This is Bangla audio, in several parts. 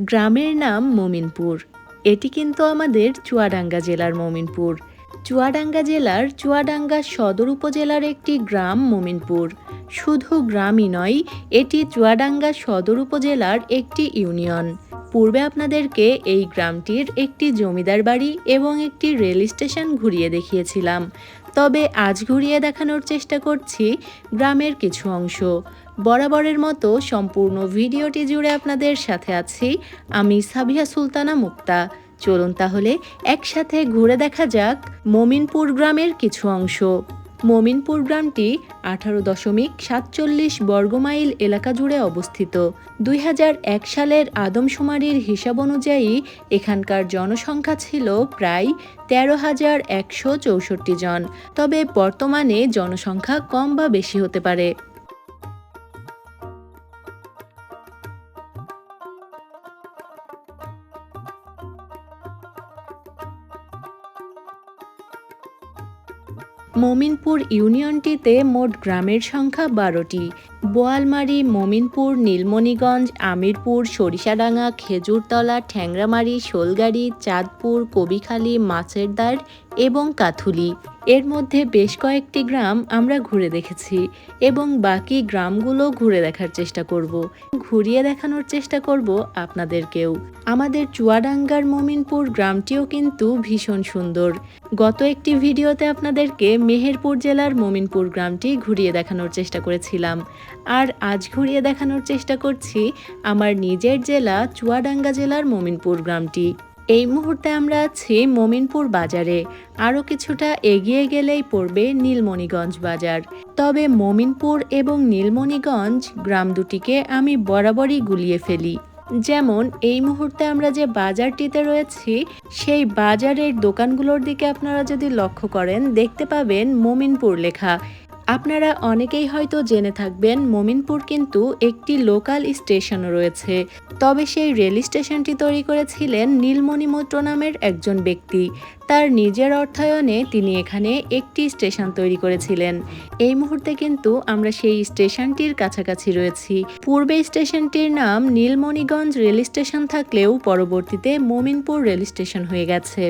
গ্রামের নাম মমিনপুর। এটি কিন্তু আমাদের চুয়াডাঙ্গা জেলার মমিনপুর। চুয়াডাঙ্গা জেলার চুয়াডাঙ্গা সদর উপজেলার একটি গ্রাম মমিনপুর। শুধু গ্রামই নয়, এটি চুয়াডাঙ্গা সদর উপজেলার একটি ইউনিয়ন। পূর্বে আপনাদেরকে এই গ্রামটির একটি জমিদার বাড়ি এবং একটি রেল স্টেশন ঘুরিয়ে দেখিয়েছিলাম। তবে আজ ঘুরিয়ে দেখানোর চেষ্টা করছি গ্রামের কিছু অংশ। বরাবরের মতো সম্পূর্ণ ভিডিওটি জুড়ে আপনাদের সাথে আছি আমি সাবিয়া সুলতানা মুক্তা। চলুন তাহলে একসাথে ঘুরে দেখা যাক মমিনপুর গ্রামের কিছু অংশ। মমিনপুর গ্রামটি আঠারো দশমিক সাতচল্লিশ বর্গমাইল এলাকা জুড়ে অবস্থিত। দুই সালের আদমশুমারির হিসাব অনুযায়ী এখানকার জনসংখ্যা ছিল প্রায় তেরো হাজার একশো চৌষট্টি জন। তবে বর্তমানে জনসংখ্যা কম বা বেশি হতে পারে। মমিনপুর ইউনিয়নটিতে মোট গ্রামের সংখ্যা বারোটি। বোয়ালমারি, মমিনপুর, নীলমণিগঞ্জ, আমিরপুর, সরিষাডাঙ্গা, খেজুরতলা, ঠ্যাংরামারি, শোলগাড়ি, চাঁদপুর, কবিখালী, মাছেরদার এবং কাথুলি। এর মধ্যে বেশ কয়েকটি গ্রাম আমরা ঘুরে দেখেছি এবং বাকি গ্রামগুলো ঘুরে দেখার চেষ্টা করব। ঘুরিয়ে দেখানোর চেষ্টা করব আপনাদেরকেও। আমাদের চুয়াডাঙ্গার মমিনপুর গ্রামটিও কিন্তু ভীষণ সুন্দর। গত একটি ভিডিওতে আপনাদেরকে মেহেরপুর জেলার মমিনপুর গ্রামটি ঘুরিয়ে দেখানোর চেষ্টা করেছিলাম। আর আজ ঘুরিয়ে দেখানোর চেষ্টা করছি আমার নিজের জেলা চুয়াডাঙ্গা জেলার মমিনপুর গ্রামটি। এই মুহূর্তে আমরা আছি মমিনপুর বাজারে। আরও কিছুটা এগিয়ে গেলেই পড়বে নীলমণিগঞ্জ বাজার। তবে মমিনপুর এবং নীলমণিগঞ্জ গ্রাম দুটিকে আমি বরাবরই গুলিয়ে ফেলি। যেমন, এই মুহূর্তে আমরা যে বাজারটিতে রয়েছি, সেই বাজারের দোকানগুলোর দিকে আপনারা যদি লক্ষ্য করেন, দেখতে পাবেন মমিনপুর লেখা। আপনারা অনেকেই হয়তো জেনে থাকবেন, মমিনপুর কিন্তু একটি লোকাল স্টেশন রয়েছে। তবে সেই রেল স্টেশনটি তৈরি করেছিলেন নীলমণি মৈত্র নামের একজন ব্যক্তি। তার নিজের অর্থায়নে তিনি এখানে একটি স্টেশন তৈরি করেছিলেন। এই মুহূর্তে কিন্তু আমরা সেই স্টেশনটির কাছাকাছি রয়েছি। পূর্বে স্টেশনটির নাম নীলমণিগঞ্জ রেল স্টেশন থাকলেও পরবর্তীতে মমিনপুর রেল স্টেশন হয়ে গেছে।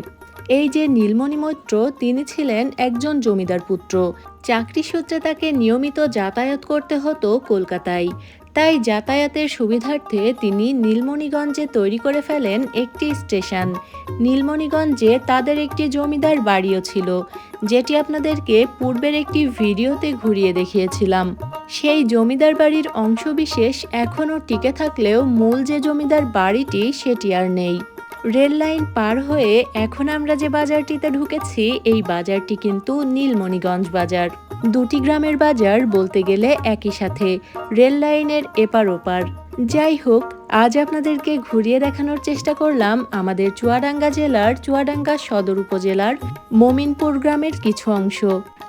এই যে নীলমণি মৈত্র, তিনি ছিলেন একজন জমিদার পুত্র। চাকরি সূত্রে তাকে নিয়মিত যাতায়াত করতে হতো কলকাতায়। তাই যাতায়াতের সুবিধার্থে তিনি নীলমণিগঞ্জে তৈরি করে ফেলেন একটি স্টেশন। নীলমণিগঞ্জে তাদের একটি জমিদার বাড়িও ছিল, যেটি আপনাদেরকে পূর্বের একটি ভিডিওতে ঘুরিয়ে দেখিয়েছিলাম। সেই জমিদার বাড়ির অংশবিশেষ এখনও টিকে থাকলেও মূল যে জমিদার বাড়িটি, সেটি আর নেই। রেল লাইন পার হয়ে এখন আমরা যে বাজারটিতে ঢুকেছি, এই বাজারটি কিন্তু নীলমণিগঞ্জ বাজার। দুটি গ্রামের বাজার বলতে গেলে একই সাথে, রেল লাইনের এপার ওপার। যাই হোক, আজ আপনাদেরকে ঘুরিয়ে দেখানোর চেষ্টা করলাম আমাদের চুয়াডাঙ্গা জেলার চুয়াডাঙ্গা সদর উপজেলার মমিনপুর গ্রামের কিছু অংশ।